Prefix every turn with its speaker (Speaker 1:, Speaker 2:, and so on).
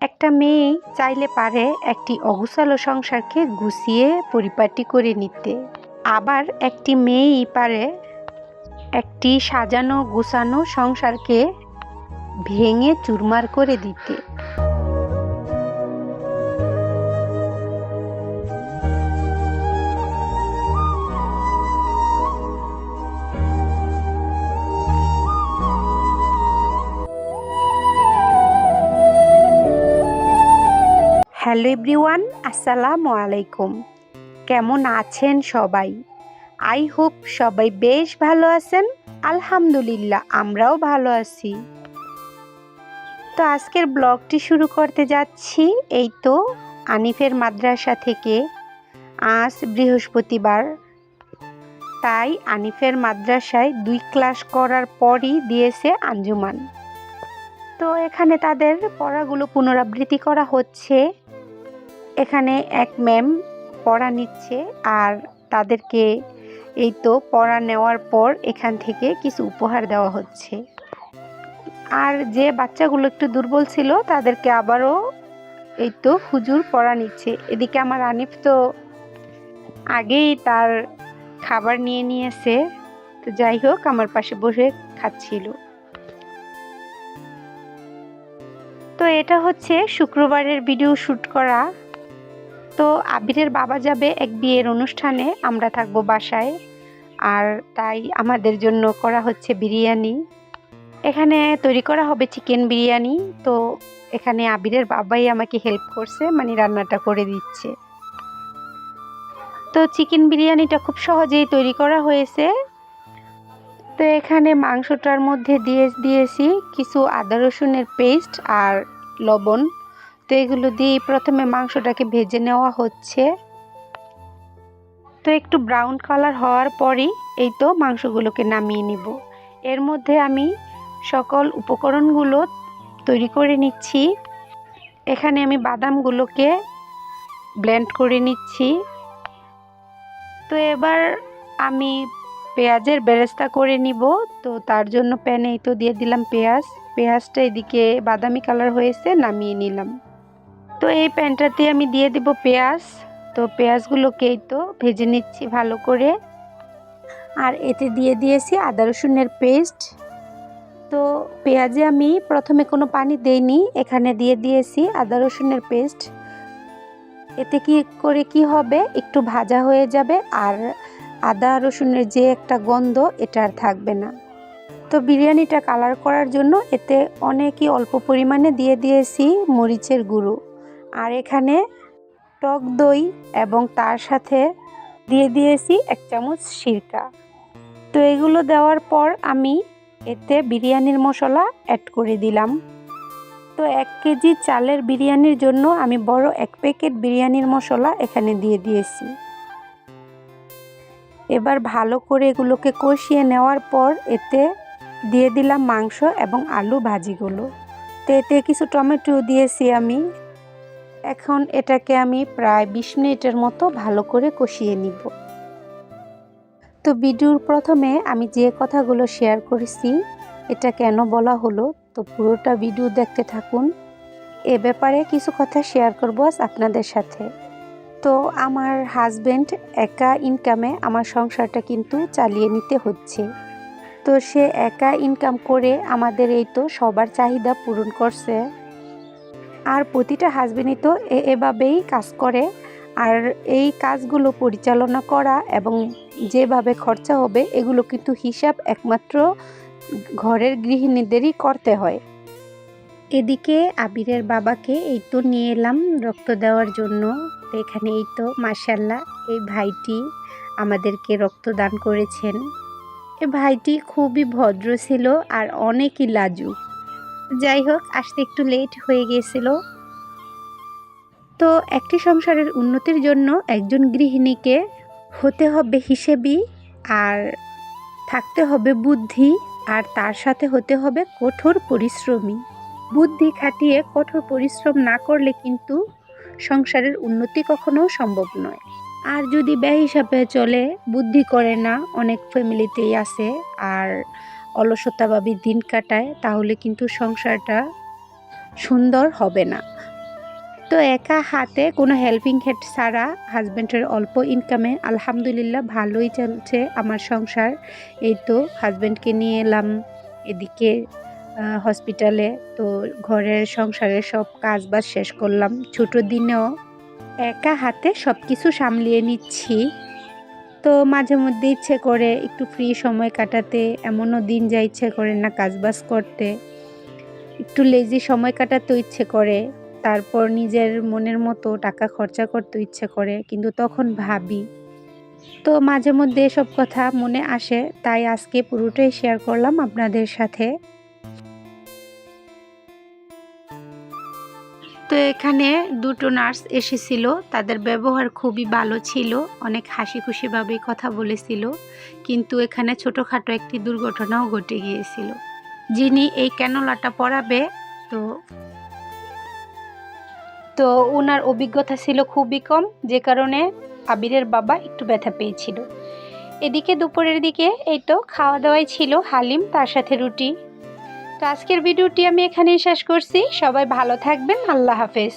Speaker 1: একটা মেয়ে চাইলে পারে একটি অগুসালো সংসারকে গুছিয়ে পরিপাটি করে নিতে। আবার একটি মেয়েই পারে একটি সাজানো গুছানো সংসারকে ভেঙে চুরমার করে দিতে। হ্যালো এভরিওয়ান আসসালামু আলাইকুম কেমন আছেন সবাই? আই হোপ সবাই বেশ ভালো আছেন। আলহামদুলিল্লাহ, আমরাও ভালো আছি। তো আজকের ব্লগটি শুরু করতে যাচ্ছি। এই তো, আনিফের মাদ্রাসা থেকে। আজ বৃহস্পতিবার। তাই আনিফের মাদ্রাসায় দুই ক্লাস করার পরই দিয়েছে আঞ্জুমান। তো এখানে তাদের পড়াগুলো পুনরাবৃত্তি করা হচ্ছে। এখানে এক ম্যাম পড়া নিচ্ছে আর তাদেরকে এই তো পড়া নেওয়ার পর এখান থেকে কিছু উপহার দেওয়া হচ্ছে। আর যে বাচ্চাগুলো একটু দুর্বল ছিল তাদেরকে আবারও এই তো হুজুর পড়া নিচ্ছে। এদিকে আমার আনিফ তো আগেই তার খাবার নিয়ে নিয়েছে। তো যাই হোক, আমার পাশে বসে খাচ্ছিল। তো এটা হচ্ছে শুক্রবারের ভিডিও শ্যুট করা। তো আবিরের বাবা যাবে এক বিয়ের অনুষ্ঠানে, আমরা থাকব বাসায়। আর তাই আমাদের জন্য করা হচ্ছে বিরিয়ানি। এখানে তৈরি করা হবে চিকেন বিরিয়ানি। তো এখানে আবিরের বাবাই আমাকে হেল্প করছে মানে রান্নাটা করে দিচ্ছে। তো চিকেন বিরিয়ানিটা খুব সহজেই তৈরি করা হয়েছে। তো এখানে মাংসটার মধ্যে দিয়ে দিয়েছি কিছু আদা রসুনের পেস্ট আর লবণ। তো এগুলো দিয়ে প্রথমে মাংসটাকে ভেজে নেওয়া হচ্ছে। তো একটু ব্রাউন কালার হওয়ার পরই এই তো মাংসগুলোকে নামিয়ে নিব। এর মধ্যে আমি সকল উপকরণগুলো তৈরি করে নিচ্ছি। এখানে আমি বাদামগুলোকে ব্লেন্ড করে নিচ্ছি। তো এবার আমি পেঁয়াজের বেরেস্তা করে নিব। তো তার জন্য প্যানে তো দিয়ে দিলাম পেঁয়াজ। পেঁয়াজটা এদিকে বাদামি কালার হয়েছে, নামিয়ে নিলাম। তো এই প্যানটাতে আমি দিয়ে দেব পেঁয়াজ। তো পেঁয়াজগুলোকেই তো ভেজে নিচ্ছি ভালো করে। আর এতে দিয়ে দিয়েছি আদা রসুনের পেস্ট। তো পেঁয়াজে আমি প্রথমে কোনো পানি দেইনি, এখানে দিয়ে দিয়েছি আদা রসুনের পেস্ট। এতে কি করে কি হবে? একটু ভাজা হয়ে যাবে আর আদা রসুনের যে একটা গন্ধ এটা আর থাকবে না। তো বিরিয়ানিটা কালার করার জন্য এতে অনেকই অল্প পরিমাণে দিয়ে দিয়েছি মরিচের গুঁড়ো। আর এখানে টক দই এবং তার সাথে দিয়ে দিয়েছি এক চামচ সিরকা। তো এগুলো দেওয়ার পর আমি এতে বিরিয়ানির মশলা অ্যাড করে দিলাম। তো এক কেজি চালের বিরিয়ানির জন্য আমি বড় এক প্যাকেট বিরিয়ানির মশলা এখানে দিয়ে দিয়েছি। এবার ভালো করে এগুলোকে কষিয়ে নেওয়ার পর এতে দিয়ে দিলাম মাংস এবং আলু ভাজিগুলো। তো এতে কিছু টমেটো দিয়েছি আমি। এখন এটাকে আমি প্রায় বিশ মিনিটের মতো ভালো করে কষিয়ে নিব। তো ভিডিওর প্রথমে আমি যে কথাগুলো শেয়ার করেছি, এটা কেন বলা হলো, তো পুরোটা ভিডিও দেখতে থাকুন। এ ব্যাপারে কিছু কথা শেয়ার করব আজ আপনাদের সাথে। তো আমার হাজব্যান্ড একা ইনকামে আমার সংসারটা কিন্তু চালিয়ে নিতে হচ্ছে। তো সে একা ইনকাম করে আমাদের এই তো সবার চাহিদা পূরণ করছে। আর প্রতিটা হাজবেন্ডই তো এভাবেই কাজ করে। আর এই কাজগুলো পরিচালনা করা এবং যেভাবে খরচা হবে, এগুলো কিন্তু হিসাব একমাত্র ঘরের গৃহিণীদেরই করতে হয়। এদিকে আবিরের বাবাকে এই তো নিয়ে এলাম রক্ত দেওয়ার জন্য। এখানে এই তো মার্শাল্লাহ এই ভাইটি আমাদেরকে রক্তদান করেছেন। এ ভাইটি খুবই ভদ্র ছিল আর অনেকই লাজুক। যাই হোক আসতে একটু লেট হয়ে গিয়েছিল। তো একটি সংসারের উন্নতির জন্য একজন গৃহিণীকে হতে হবে হিসেবি আর থাকতে হবে বুদ্ধি আর তার সাথে হতে হবে কঠোর পরিশ্রমী। বুদ্ধি খাটিয়ে কঠোর পরিশ্রম না করলে কিন্তু সংসারের উন্নতি কখনো সম্ভব নয়। আর যদি ব্যয় হিসাবে চলে, বুদ্ধি করে না, অনেক ফ্যামিলিতেই আছে। আর অলসতাভাবে দিন কাটায়, তাহলে কিন্তু সংসারটা সুন্দর হবে না। তো একা হাতে কোনো হেল্পিং হ্যান্ড ছাড়া হাজব্যান্ডের অল্প ইনকামে আলহামদুলিল্লাহ ভালোই চলছে আমার সংসার। এই তো হাজব্যান্ডকে নিয়ে এলাম, এদিকে হসপিটালে তো ঘরের সংসারের সব কাজ বাজ শেষ করলাম। ছোট দিনেও একা হাতে সব কিছু সামলিয়ে নিচ্ছি। তো মাঝে মধ্যে ইচ্ছে করে একটু ফ্রি সময় কাটাতে, এমনও দিন যা ইচ্ছে করে না কাজবাজ করতে। একটু লেজি সময় কাটাতে ইচ্ছে করে, তারপর নিজের মনের মতো টাকা খরচা করতে ইচ্ছে করে, কিন্তু তখন ভাবি। তো মাঝে মধ্যে এসব কথা মনে আসে, তাই আজকে পুরোটাই শেয়ার করলাম আপনাদের সাথে। তো এখানে দুটো নার্স এসেছিল। তাদের ব্যবহার খুবই ভালো ছিল, অনেক হাসি খুশিভাবেই কথা বলেছিল। কিন্তু এখানে ছোটোখাটো একটি দুর্ঘটনাও ঘটে গিয়েছিল। যিনি এই ক্যানোলাটা পরাবে, তো তো ওনার অভিজ্ঞতা ছিল খুবই কম, যে কারণে আবিরের বাবা একটু ব্যথা পেয়েছিল। এদিকে দুপুরের দিকে এই তো খাওয়া দাওয়াই ছিল, হালিম তার সাথে রুটি তো আজকের ভিডিওটি আমি এখানেই শেষ করছি। সবাই ভালো থাকবেন। আল্লাহ হাফেজ।